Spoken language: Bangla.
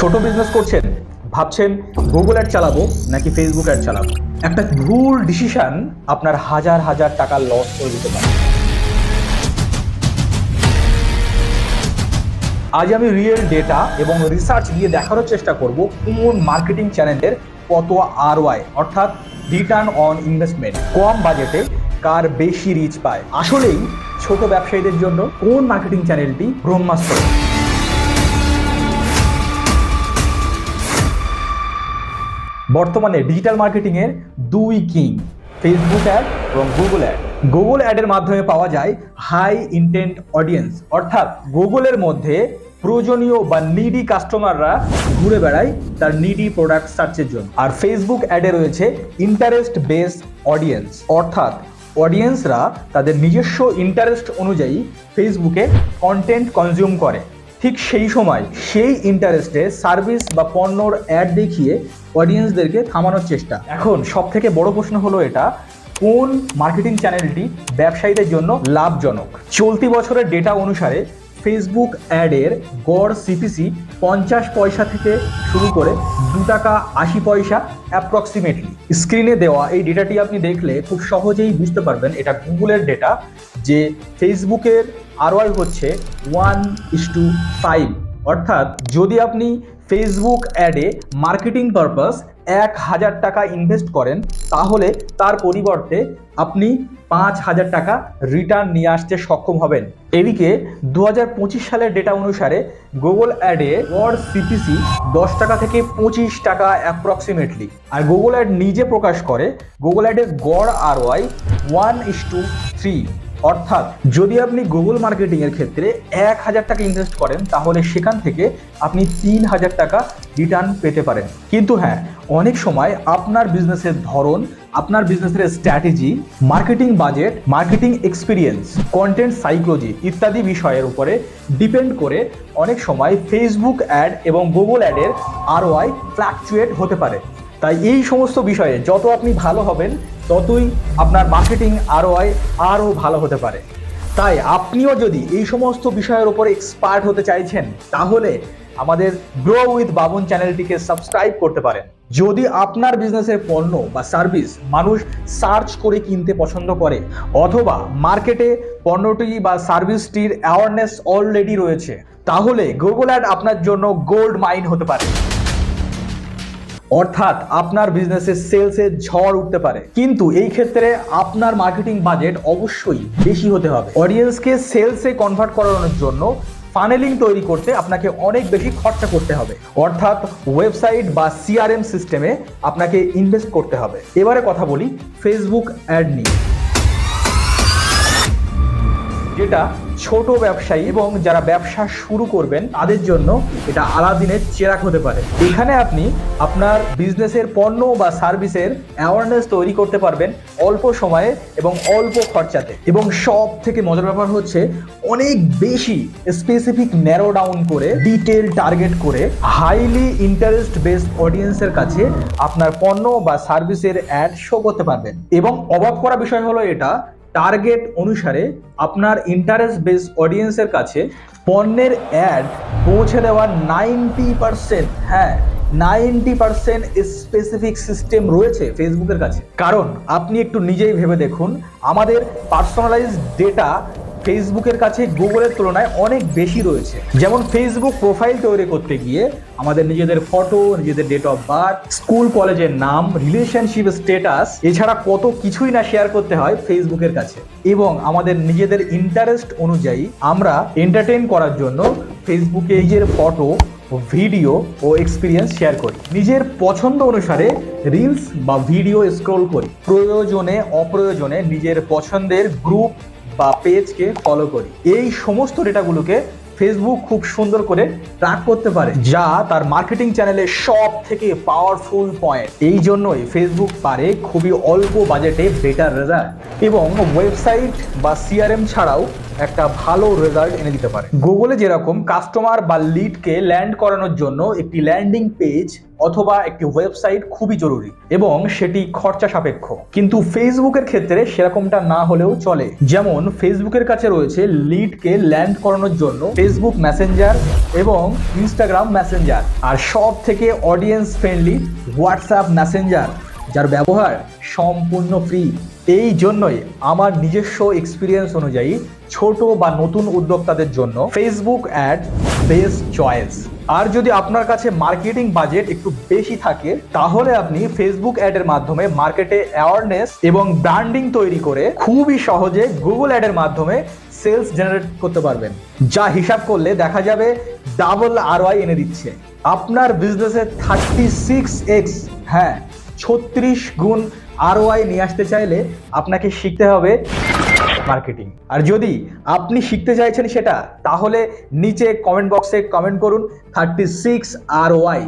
ছোট বিজনেস করছেন, ভাবছেন গুগল অ্যাড চালাবো নাকি ফেসবুক অ্যাড চালাবো? একটা ভুল ডিসিশন আপনার হাজার হাজার টাকা লস করে দিতে পারে। আজ আমি রিয়েল ডেটা এবং রিসার্চ দিয়ে দেখানোর চেষ্টা করব কোন মার্কেটিং চ্যানেলের কত আর ওয়াই অর্থাৎ রিটার্ন অন ইনভেস্টমেন্ট কম বাজেটে কার বেশি রিচ পায়। আসলেই ছোট ব্যবসায়ীদের জন্য কোন মার্কেটিং চ্যানেলটি ব্রহ্মাস্ত্র? বর্তমানে ডিজিটাল মার্কেটিং এর দুই কিং ফেসবুক অ্যাড এবং গুগল অ্যাড গুগল অ্যাডের মাধ্যমে পাওয়া যায় হাই ইন্টেন্ট অডিয়েন্স অর্থাৎ গুগলের মধ্যে প্রয়োজনীয় বা নিডি কাস্টমাররা ঘুরে বেড়ায় তার নিডি প্রোডাক্ট সার্চের জন্য। আর ফেসবুক অ্যাডে রয়েছে ইন্টারেস্ট বেস অডিয়েন্স অর্থাৎ অডিয়েন্সরা তাদের নিজস্ব ইন্টারেস্ট অনুযায়ী ফেসবুকে কন্টেন্ট কনজিউম করে। ঠিক সেই সময় সেই ইন্টারেস্টে সার্ভিস বা পণ্যর অ্যাড দেখিয়ে অডিয়েন্সদেরকে থামানোর চেষ্টা। এখন সব থেকে বড় প্রশ্ন হলো এটা, কোন মার্কেটিং চ্যানেলটি ব্যবসায়ীদের জন্য লাভজনক? চলতি বছরের ডেটা অনুসারে ফেসবুক অ্যাডের গড় সিপিসি পঞ্চাশ পয়সা থেকে শুরু করে দু টাকা আশি পয়সা অ্যাপ্রক্সিমেটলি স্ক্রিনে দেওয়া এই ডেটাটি আপনি দেখলে খুব সহজেই বুঝতে পারবেন এটা গুগলের ডেটা যে ফেসবুকের আরওয়াই হচ্ছে ওয়ান ইস টু ফাইভ অর্থাৎ যদি আপনি ফেসবুক অ্যাডে মার্কেটিং পারপাস এক হাজার টাকা ইনভেস্ট করেন, তাহলে তার পরিবর্তে আপনি পাঁচ হাজার টাকা রিটার্ন নিয়ে আসতে সক্ষম হবেন। এদিকে দু হাজার পঁচিশ সালের ডেটা অনুসারে গুগল অ্যাডে গড় সিপিসি দশ টাকা থেকে পঁচিশ টাকা অ্যাপ্রক্সিমেটলি আর গুগল অ্যাড নিজে প্রকাশ করে গুগল অ্যাডের গড় ROI one is to three অর্থাৎ যদি আপনি গুগল মার্কেটিং এর ক্ষেত্রে এক হাজার টাকা ইনভেস্ট করেন, তাহলে সেখান থেকে আপনি তিন হাজার টাকা রিটার্ন পেতে পারেন। কিন্তু হ্যাঁ অনেক সময় আপনার বিজনেসের ধরন, আপনার বিজনেসের strategy marketing budget marketing experience content psychology ইত্যাদি বিষয়ের উপরে ডিপেন্ড করে অনেক সময় ফেসবুক অ্যাড এবং গুগল অ্যাডের আরওআই ফ্ল্যাকচুয়েট হতে পারে। তাই এই সমস্ত বিষয়ে যত আপনি ভালো হবেন ততই আপনার মার্কেটিং আরওআই আরও ভালো হতে পারে। তাই আপনিও যদি এই সমস্ত বিষয়ের উপর এক্সপার্ট হতে চাইছেন, তাহলে আমাদের গ্রো উইথ বাবন চ্যানেলটিকে সাবস্ক্রাইব করতে পারেন। যদি আপনার বিজনেসের পণ্য বা সার্ভিস মানুষ সার্চ করে কিনতে পছন্দ করে, অথবা মার্কেটে পণ্যটি বা সার্ভিসটির অ্যাওয়ারনেস অলরেডি রয়েছে, তাহলে গুগল অ্যাড আপনার জন্য গোল্ড মাইন হতে পারে। অর্থাৎ আপনার বিজনেসের সেলসে ঝড় উঠতে পারে। কিন্তু এই ক্ষেত্রে আপনার মার্কেটিং বাজেট অবশ্যই বেশি হতে হবে। অডিয়েন্সকে সেলসে কনভার্ট করানোর জন্য ফানেলিং তৈরি করতে আপনাকে অনেক বেশি খরচা করতে হবে। অর্থাৎ ওয়েবসাইট বা সিআরএম সিস্টেমে আপনাকে ইনভেস্ট করতে হবে। এবারে কথা বলি ফেসবুক অ্যাড নিয়ে। যেটা ছোট ব্যবসায়ী এবং যারা ব্যবসা শুরু করবেন, তাদের জন্য এটা আলাদিনের চেরাক হতে পারে। এখানে আপনি আপনার বিজনেসের পণ্য বা সার্ভিসের অ্যাওয়ারনেস তৈরি করতে পারবেন অল্প সময়ে এবং অল্প খরচাতে। এবং সব থেকে মজার ব্যাপার হচ্ছে, অনেক বেশি স্পেসিফিক ন্যারো ডাউন করে ডিটেল টার্গেট করে হাইলি ইন্টারেস্ট বেসড অডিয়েন্সের কাছে আপনার পণ্য বা সার্ভিসের অ্যাড শো করতে পারবেন। এবং অবাক করা বিষয় হলো এটা টার্গেট অনুসারে আপনার ইন্টারেস্ট বেস অডিয়েন্সের কাছে পণ্যের অ্যাড পৌঁছে দেওয়ার নাইনটি পারসেন্ট হ্যাঁ নাইনটি পারসেন্ট স্পেসিফিক সিস্টেম রয়েছে ফেসবুকের কাছে। কারণ আপনি একটু নিজেই ভেবে দেখুন, আমাদের পার্সোনালাইজ ডেটা ফেসবুকের কাছে গুগলের তুলনায় অনেক বেশি রয়েছে। যেমন ফেসবুক প্রোফাইল তৈরি করতে গিয়ে আমাদের নিজেদের ফটো নিজেদের ডেট অফ বার্থ স্কুল কলেজের নাম রিলেশনশিপ স্টেটাস এছাড়া কত কিছুই না শেয়ার করতে হয় ফেসবুকের কাছে। এবং আমাদের নিজেদের ইন্টারেস্ট অনুযায়ী আমরা এন্টারটেইন করার জন্য ফেসবুকে নিজের ফটো ভিডিও ও এক্সপিরিয়েন্স শেয়ার করি। নিজের পছন্দ অনুসারে রিলস বা ভিডিও স্ক্রোল করি। প্রয়োজনে, অপ্রয়োজনে নিজের পছন্দের গ্রুপ বা পেজকে ফলো করি। এই সমস্ত ডেটাগুলোকে ফেসবুক খুব সুন্দর করে ট্র্যাক করতে পারে, যা তার মার্কেটিং চ্যানেলের সব থেকে পাওয়ারফুল পয়েন্ট এই জন্যই ফেসবুক পারে খুবই অল্প বাজেটে বেটার রেজাল্ট এবং ওয়েবসাইট বা সিআরএম ছাড়াও একটা ভালো রেজাল্ট এনে দিতে পারে। গুগলে যেরকম কাস্টমার বা লিডকে ল্যান্ড করানোর জন্য একটি ল্যান্ডিং পেজ অথবা একটি ওয়েবসাইট খুবই জরুরি এবং সেটি খরচা সাপেক্ষ। কিন্তু ফেসবুকের ক্ষেত্রে সেরকমটা না হলেও চলে। যেমন ফেসবুকের কাছে রয়েছে লিডকে ল্যান্ড করানোর জন্য ফেসবুক মেসেঞ্জার এবং ইনস্টাগ্রাম মেসেঞ্জার আর সব থেকে অডিয়েন্স ফ্রেন্ডলি হোয়াটসঅ্যাপ মেসেঞ্জার যার ব্যবহার সম্পূর্ণ ফ্রি এই জন্যই আমার নিজস্ব এক্সপিরিয়েন্স অনুযায়ী ছোট বা নতুন উদ্যোক্তাদের জন্য ফেসবুক অ্যাড বেস্ট চয়েস আর যদি আপনার কাছে মার্কেটিং বাজেট একটু বেশি থাকে, তাহলে আপনি ফেসবুক অ্যাডের মাধ্যমে মার্কেটে অ্যাওয়ারনেস এবং ব্র্যান্ডিং তৈরি করে খুবই সহজে গুগল অ্যাডের মাধ্যমে সেলস জেনারেট করতে পারবেন। যা হিসাব করলে দেখা যাবে ডাবল আরওয়াই এনে দিচ্ছে। আপনার বিজনেসে থার্টি সিক্স এক্স হ্যাঁ ছত্রিশ গুণ আরওয়াই নিয়ে আসতে চাইলে আপনাকে শিখতে হবে মার্কেটিং আর যদি আপনি শিখতে চাইছেন সেটা, তাহলে নিচে কমেন্ট বক্সে কমেন্ট করুন থার্টি সিক্স আর ওয়াই